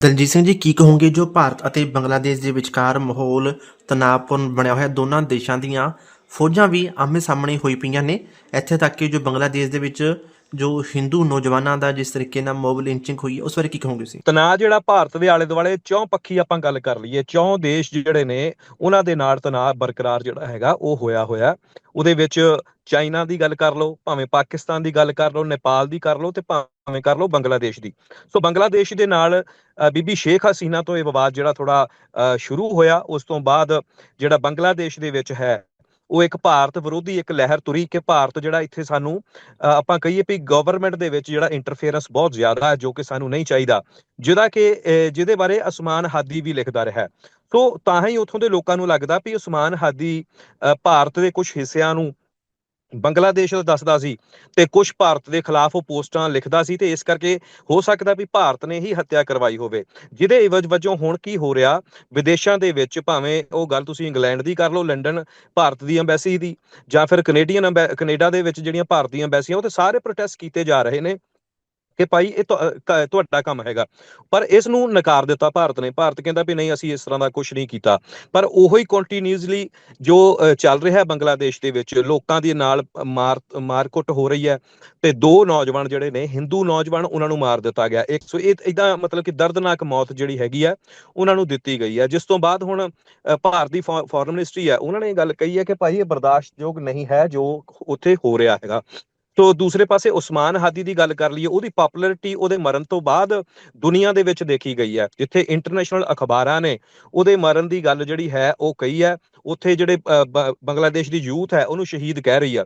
ਦਲਜੀਤ ਸਿੰਘ ਜੀ, ਕੀ ਕਹੋਗੇ ਜੋ ਭਾਰਤ ਅਤੇ ਬੰਗਲਾਦੇਸ਼ ਦੇ ਵਿਚਕਾਰ ਮਾਹੌਲ ਤਣਾਅਪੂਰਨ ਬਣਿਆ ਹੋਇਆ ਦੋਨਾਂ ਦੇਸ਼ਾਂ ਦੀਆਂ ਫੌਜਾਂ ਵੀ ਆਮੇ ਸਾਹਮਣੇ ਹੋਈ ਪਈਆਂ ਨੇ? ਇੱਥੇ ਤੱਕ ਕਿ ਜੋ ਬੰਗਲਾਦੇਸ਼ ਦੇ ਵਿੱਚ ਜੋ ਹਿੰਦੂ ਨੌਜਵਾਨਾਂ ਦਾ ਜਿਸ ਤਰੀਕੇ ਨਾਲ ਮੋਬ ਲਿੰਚਿੰਗ ਹੋਈ ਹੈ, ਉਸ ਬਾਰੇ ਕੀ ਕਹੋਗੇ ਤੁਸੀਂ? ਤਣਾਅ ਜਿਹੜਾ ਭਾਰਤ ਦੇ ਆਲੇ ਦੁਆਲੇ ਚੌਂ ਪੱਖੀ ਆਪਾਂ ਗੱਲ ਕਰ ਲਈਏ, ਚੌਂ ਦੇਸ਼ ਜਿਹੜੇ ਨੇ, ਉਹਨਾਂ ਦੇ ਨਾਲ ਤਣਾਅ ਬਰਕਰਾਰ ਜਿਹੜਾ ਹੈਗਾ, ਉਹ ਹੋਇਆ ਹੋਇਆ। ਉਹਦੇ ਵਿੱਚ ਚਾਈਨਾ ਦੀ ਗੱਲ ਕਰ ਲਓ, ਭਾਵੇਂ ਪਾਕਿਸਤਾਨ ਦੀ ਗੱਲ ਕਰ ਲਓ, ਨੇਪਾਲ ਦੀ ਕਰ ਲਓ ਤੇ ਭਾਵੇਂ ਕਰ ਲਓ ਬੰਗਲਾਦੇਸ਼ ਦੀ। ਸੋ ਬੰਗਲਾਦੇਸ਼ ਦੇ ਨਾਲ ਬੀਬੀ ਸ਼ੇਖ ਹਸੀਨਾ ਤੋਂ ਇਹ ਵਿਵਾਦ ਜਿਹੜਾ ਥੋੜਾ ਸ਼ੁਰੂ ਹੋਇਆ, ਉਸ ਤੋਂ ਬਾਅਦ ਜਿਹੜਾ ਬੰਗਲਾਦੇਸ਼ ਦੇ ਵਿੱਚ ਹੈ ਉਹ ਇੱਕ ਭਾਰਤ ਵਿਰੋਧੀ ਇੱਕ ਲਹਿਰ ਤੁਰੀ ਕਿ ਭਾਰਤ ਜਿਹੜਾ ਇੱਥੇ ਸਾਨੂੰ ਅ, ਆਪਾਂ ਕਹੀਏ ਵੀ ਗਵਰਨਮੈਂਟ ਦੇ ਵਿੱਚ ਜਿਹੜਾ ਇੰਟਰਫੇਰੈਂਸ ਬਹੁਤ ਜ਼ਿਆਦਾ ਹੈ ਜੋ ਕਿ ਸਾਨੂੰ ਨਹੀਂ ਚਾਹੀਦਾ। ਜਿਹਦਾ ਕਿ ਅ, ਜਿਹਦੇ ਬਾਰੇ ਅਸਮਾਨ ਹਾਦੀ ਵੀ ਲਿਖਦਾ ਰਿਹਾ। ਸੋ ਤਾਂ ਹੀ ਉੱਥੋਂ ਦੇ ਲੋਕਾਂ ਨੂੰ ਲੱਗਦਾ ਵੀ ਉਸਮਾਨ ਹਾਦੀ ਅ, ਭਾਰਤ ਦੇ ਕੁਝ ਹਿੱਸਿਆਂ ਨੂੰ ਬੰਗਲਾਦੇਸ਼ ਦਾ ਦੱਸਦਾ ਸੀ ਤੇ ਕੁਝ ਭਾਰਤ ਦੇ ਖਿਲਾਫ ਉਹ ਪੋਸਟਾਂ ਲਿਖਦਾ ਸੀ ਤੇ ਇਸ ਕਰਕੇ ਹੋ ਸਕਦਾ ਵੀ ਭਾਰਤ ਨੇ ਹੀ ਹੱਤਿਆ ਕਰਵਾਈ ਹੋਵੇ। ਜਿਹਦੇ ਇਵਜ ਵਜੋਂ ਹੁਣ ਕੀ ਹੋ ਰਿਹਾ? ਵਿਦੇਸ਼ਾਂ ਦੇ ਵਿੱਚ ਭਾਵੇਂ ਉਹ ਗੱਲ ਤੁਸੀਂ ਇੰਗਲੈਂਡ ਦੀ ਕਰ ਲਓ, ਲੰਡਨ ਭਾਰਤ ਦੀ ਐਮਬੈਸੀ ਦੀ ਜਾਂ ਫਿਰ ਕੈਨੇਡੀਅਨ ਐਂਬੈ- ਕੈਨੇਡਾ ਦੇ ਵਿੱਚ ਜਿਹੜੀਆਂ ਭਾਰਤੀ ਐਮਬੈਸੀਆਂ ਉਹ ਤੇ ਸਾਰੇ ਪ੍ਰੋਟੈਸਟ ਕੀਤੇ ਜਾ ਰਹੇ ਨੇ। ਕਿ ਭਾਈ ਇਹ ਤੁਹਾਡਾ ਕੰਮ ਹੈਗਾ। ਪਰ ਇਸ ਨੂੰ ਨਕਾਰ ਦਿੱਤਾ ਭਾਰਤ ਨੇ। ਭਾਰਤ ਕਹਿੰਦਾ ਵੀ ਨਹੀਂ, ਅਸੀਂ ਇਸ ਤਰ੍ਹਾਂ ਦਾ ਕੁਝ ਨਹੀਂ ਕੀਤਾ। ਪਰ ਉਹੋ ਹੀ ਕੰਟੀਨਿਊਸਲੀ ਜੋ ਚੱਲ ਰਿਹਾ ਬੰਗਲਾਦੇਸ਼ ਦੇ ਵਿੱਚ, ਲੋਕਾਂ ਦੇ ਨਾਲ ਮਾਰ, ਮਾਰਕੁੱਟ ਹੋ ਰਹੀ ਹੈ ਤੇ ਦੋ ਨੌਜਵਾਨ ਜਿਹੜੇ ਨੇ, ਹਿੰਦੂ ਨੌਜਵਾਨ ਉਹਨਾਂ ਨੂੰ ਮਾਰ ਦਿੱਤਾ ਗਿਆ। ਇੱਕ ਸੋ, ਇਹ ਇਦਾਂ ਮਤਲਬ ਕਿ ਦਰਦਨਾਕ ਮੌਤ ਜਿਹੜੀ ਹੈਗੀ ਹੈ, ਉਹਨਾਂ ਨੂੰ ਦਿੱਤੀ ਗਈ ਹੈ। ਜਿਸ ਤੋਂ ਬਾਅਦ ਹੁਣ ਭਾਰਤ ਦੀ ਫੋਰਨ ਮਿਨਿਸਟਰੀ ਹੈ, ਉਹਨਾਂ ਨੇ ਇਹ ਗੱਲ ਕਹੀ ਹੈ ਕਿ ਭਾਈ ਇਹ ਬਰਦਾਸ਼ਤਯੋਗ ਨਹੀਂ ਹੈ ਜੋ ਉੱਥੇ ਹੋ ਰਿਹਾ ਹੈਗਾ। ਤੋ ਦੂਸਰੇ ਪਾਸੇ ਉਸਮਾਨ ਹਾਦੀ ਦੀ ਗੱਲ ਕਰ ਲਈਏ ਉਹਦੀ ਪਪੂਲੈਰਿਟੀ ਉਹਦੇ ਮਰਨ ਤੋਂ ਬਾਅਦ ਦੁਨੀਆ ਦੇ ਵਿੱਚ ਦੇਖੀ ਗਈ ਹੈ ਜਿੱਥੇ ਇੰਟਰਨੈਸ਼ਨਲ ਅਖਬਾਰਾਂ ਨੇ ਉਹਦੇ ਮਰਨ ਦੀ ਗੱਲ ਜਿਹੜੀ ਹੈ ਉਹ ਕਹੀ ਹੈ ਉੱਥੇ ਜਿਹੜੇ ਅ, ਬੰਗਲਾਦੇਸ਼ ਦੀ ਯੂਥ ਹੈ ਉਹਨੂੰ ਸ਼ਹੀਦ ਕਹਿ ਰਹੀ ਆ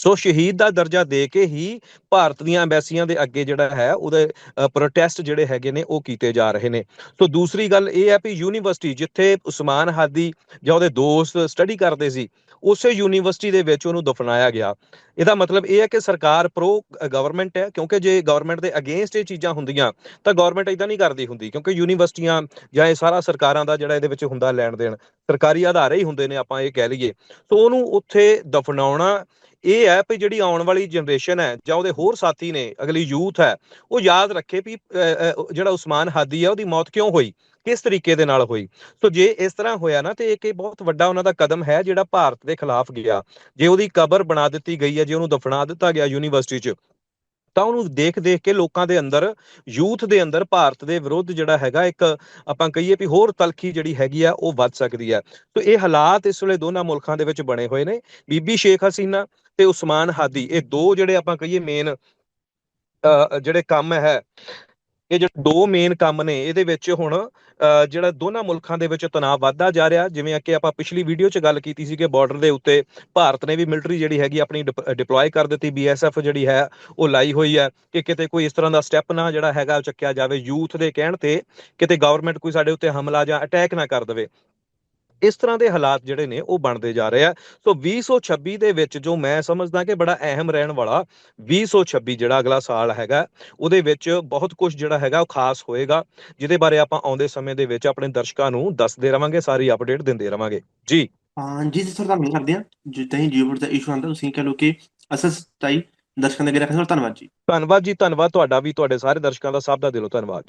ਸੋ ਸ਼ਹੀਦ ਦਾ ਦਰਜਾ ਦੇ ਕੇ ਹੀ ਭਾਰਤ ਦੀਆਂ ਐਮਬੈਸੀਆਂ ਦੇ ਅੱਗੇ ਜਿਹੜਾ ਹੈ, ਉਹਦੇ ਪ੍ਰੋਟੈਸਟ ਜਿਹੜੇ ਹੈਗੇ ਨੇ, ਉਹ ਕੀਤੇ ਜਾ ਰਹੇ ਨੇ। ਸੋ ਦੂਸਰੀ ਗੱਲ ਇਹ ਹੈ ਵੀ ਯੂਨੀਵਰਸਿਟੀ ਜਿੱਥੇ ਉਸਮਾਨ ਹਾਦੀ ਜਾਂ ਉਹਦੇ ਦੋਸਤ ਸਟੱਡੀ ਕਰਦੇ ਸੀ, ਉਸੇ ਯੂਨੀਵਰਸਿਟੀ ਦੇ ਵਿੱਚ ਉਹਨੂੰ ਦਫਨਾਇਆ ਗਿਆ। ਇਹਦਾ ਮਤਲਬ ਇਹ ਹੈ ਕਿ ਸਰਕਾਰ ਪ੍ਰੋ ਗਵਰਨਮੈਂਟ ਹੈ, ਕਿਉਂਕਿ ਜੇ ਗਵਰਨਮੈਂਟ ਦੇ ਅਗੇਂਸਟ ਇਹ ਚੀਜ਼ਾਂ ਹੁੰਦੀਆਂ, ਤਾਂ ਗਵਰਨਮੈਂਟ ਇਦਾਂ ਨਹੀਂ ਕਰਦੀ ਹੁੰਦੀ, ਕਿਉਂਕਿ ਯੂਨੀਵਰਸਿਟੀਆਂ ਜਾਂ ਇਹ ਸਾਰਾ ਸਰਕਾਰਾਂ ਦਾ ਜਿਹੜਾ ਇਹਦੇ ਵਿੱਚ ਹੁੰਦਾ ਲੈਣ ਦੇਣ, ਸਰਕਾਰੀ ਆਧਾਰੇ ਹੀ ਹੁੰਦੇ ਨੇ ਆਪਾਂ ਇਹ ਕਹਿ ਲਈਏ। ਸੋ ਉਹਨੂੰ ਉੱਥੇ ਦਫਨਾਉਣਾ ਇਹ ਹੈ ਵੀ ਜਿਹੜੀ ਆਉਣ ਵਾਲੀ ਜਨਰੇਸ਼ਨ ਹੈ ਜਾਂ ਉਹਦੇ ਹੋਰ ਸਾਥੀ ਨੇ ਅਗਲੀ ਯੂਥ ਹੈ ਉਹ ਯਾਦ ਰੱਖੇ ਵੀ ਅ, ਜਿਹੜਾ ਉਸਮਾਨ ਹਾਦੀ ਹੈ ਉਹਦੀ ਮੌਤ ਕਿਉਂ ਹੋਈ? ਕਿਸ ਤਰੀਕੇ ਦੇ ਨਾਲ ਹੋਈ? ਸੋ ਜੇ ਇਸ ਤਰ੍ਹਾਂ ਹੋਇਆ ਨਾ ਤੇ ਇੱਕ ਇਹ ਬਹੁਤ ਵੱਡਾ ਉਹਨਾਂ ਦਾ ਕਦਮ ਹੈ ਜਿਹੜਾ ਭਾਰਤ ਦੇ ਖਿਲਾਫ ਗਿਆ। ਜੇ ਉਹਦੀ ਕਬਰ ਬਣਾ ਦਿੱਤੀ ਗਈ ਹੈ ਜੇ ਉਹਨੂੰ ਦਫਨਾ ਦਿੱਤਾ ਗਿਆ ਯੂਨੀਵਰਸਿਟੀ 'ਚ ਤਾਂ ਉਹਨੂੰ ਦੇਖ ਦੇਖ ਕੇ ਲੋਕਾਂ ਦੇ ਅੰਦਰ ਯੂਥ ਦੇ ਅੰਦਰ ਭਾਰਤ ਦੇ ਵਿਰੁੱਧ ਜਿਹੜਾ ਹੈਗਾ ਇੱਕ ਆਪਾਂ ਕਹੀਏ ਵੀ ਹੋਰ ਤਲਖੀ ਜਿਹੜੀ ਹੈਗੀ ਆ ਉਹ ਵੱਧ ਸਕਦੀ ਹੈ। ਸੋ ਇਹ ਹਾਲਾਤ ਇਸ ਵੇਲੇ ਦੋਨਾਂ ਮੁਲਕਾਂ ਦੇ ਵਿੱਚ ਬਣੇ ਹੋਏ ਨੇ। ਬੀਬੀ ਸ਼ੇਖ ਹਸੀਨਾ ਤੇ ਉਸਮਾਨ ਹਾਦੀ, ਇਹ ਦੋ ਜਿਹੜੇ ਆਪਾਂ ਕਹੀਏ ਮੇਨ ਜਿਹੜੇ ਕੰਮ ਹੈ, ਇਹ ਜਿਹੜੇ ਦੋ ਮੇਨ ਕੰਮ ਨੇ, ਇਹਦੇ ਵਿੱਚ ਹੁਣ ਜਿਹੜਾ ਦੋਨਾਂ ਮੁਲਕਾਂ ਦੇ ਵਿੱਚ ਤਣਾਅ ਵੱਧਦਾ ਜਾ ਰਿਹਾ, ਜਿਵੇਂ ਕਿ ਆਪਾਂ ਪਿਛਲੀ ਵੀਡੀਓ 'ਚ ਗੱਲ ਕੀਤੀ ਸੀ ਕਿ ਬਾਰਡਰ ਦੇ ਉੱਤੇ ਭਾਰਤ ਨੇ ਵੀ ਮਿਲਟਰੀ ਜਿਹੜੀ ਹੈਗੀ ਆਪਣੀ ਡਿਪਲੋਏ ਕਰ ਦਿੱਤੀ ਬੀਐਸਐਫ ਜਿਹੜੀ ਹੈ, ਉਹ ਲਾਈ ਹੋਈ ਹੈ, ਕਿ ਕਿਤੇ ਕੋਈ ਇਸ ਤਰ੍ਹਾਂ ਦਾ ਸਟੈਪ ਨਾ ਜਿਹੜਾ ਹੈਗਾ ਉਹ ਚੱਕਿਆ ਜਾਵੇ, ਯੂਥ ਦੇ ਕਹਿਣ ਤੇ ਕਿਤੇ ਗਵਰਨਮੈਂਟ ਕੋਈ ਸਾਡੇ ਉੱਤੇ ਹਮਲਾ ਜਾਂ ਅਟੈਕ ਨਾ ਕਰ ਦੇਵੇ। ਇਸ ਤਰ੍ਹਾਂ ਦੇ ਹਾਲਾਤ ਜਿਹੜੇ ਨੇ ਉਹ ਬਣਦੇ ਜਾ ਰਹੇ ਆ। ਸੋ 2026 ਦੇ ਵਿੱਚ ਜੋ ਮੈਂ ਸਮਝਦਾ ਕਿ ਬੜਾ ਅਹਿਮ ਰਹਿਣ ਵਾਲਾ 2026 ਜਿਹੜਾ ਅਗਲਾ ਸਾਲ ਹੈਗਾ ਉਹਦੇ ਵਿੱਚ ਬਹੁਤ ਕੁਝ ਜਿਹੜਾ ਹੈਗਾ ਉਹ ਖਾਸ ਹੋਏਗਾ ਜਿਹਦੇ ਬਾਰੇ ਆਪਾਂ ਆਉਂਦੇ ਸਮੇਂ ਦੇ ਵਿੱਚ ਆਪਣੇ ਦਰਸ਼ਕਾਂ ਨੂੰ ਦੱਸਦੇ ਰਵਾਂਗੇ ਸਾਰੀ ਅਪਡੇਟ ਦਿੰਦੇ ਰਵਾਂਗੇ। ਜੀ। ਹਾਂ ਜੀ ਸਰ ਤੁਹਾਨੂੰ ਕਰਦੇ ਹਾਂ ਜਿੱਦਾਂ ਹੀ ਜੀਓ ਦਾ ਇਸ਼ੂ ਆਉਂਦਾ ਤੁਸੀਂ ਕਹ ਲਓ ਕਿ ਅਸਲ ਸਤਾਈ ਦਰਸ਼ਕਾਂ ਦੇ ਅੱਗੇ ਰੱਖਣ ਦਾ ਧੰਨਵਾਦ ਜੀ। ਧੰਨਵਾਦ ਜੀ ਧੰਨਵਾਦ ਤੁਹਾਡਾ ਵੀ ਤੁਹਾਡੇ ਸਾਰੇ ਦਰਸ਼ਕਾਂ ਦਾ ਸਭ ਦਾ ਦਿਲੋਂ ਧੰਨਵਾਦ ਜੀ।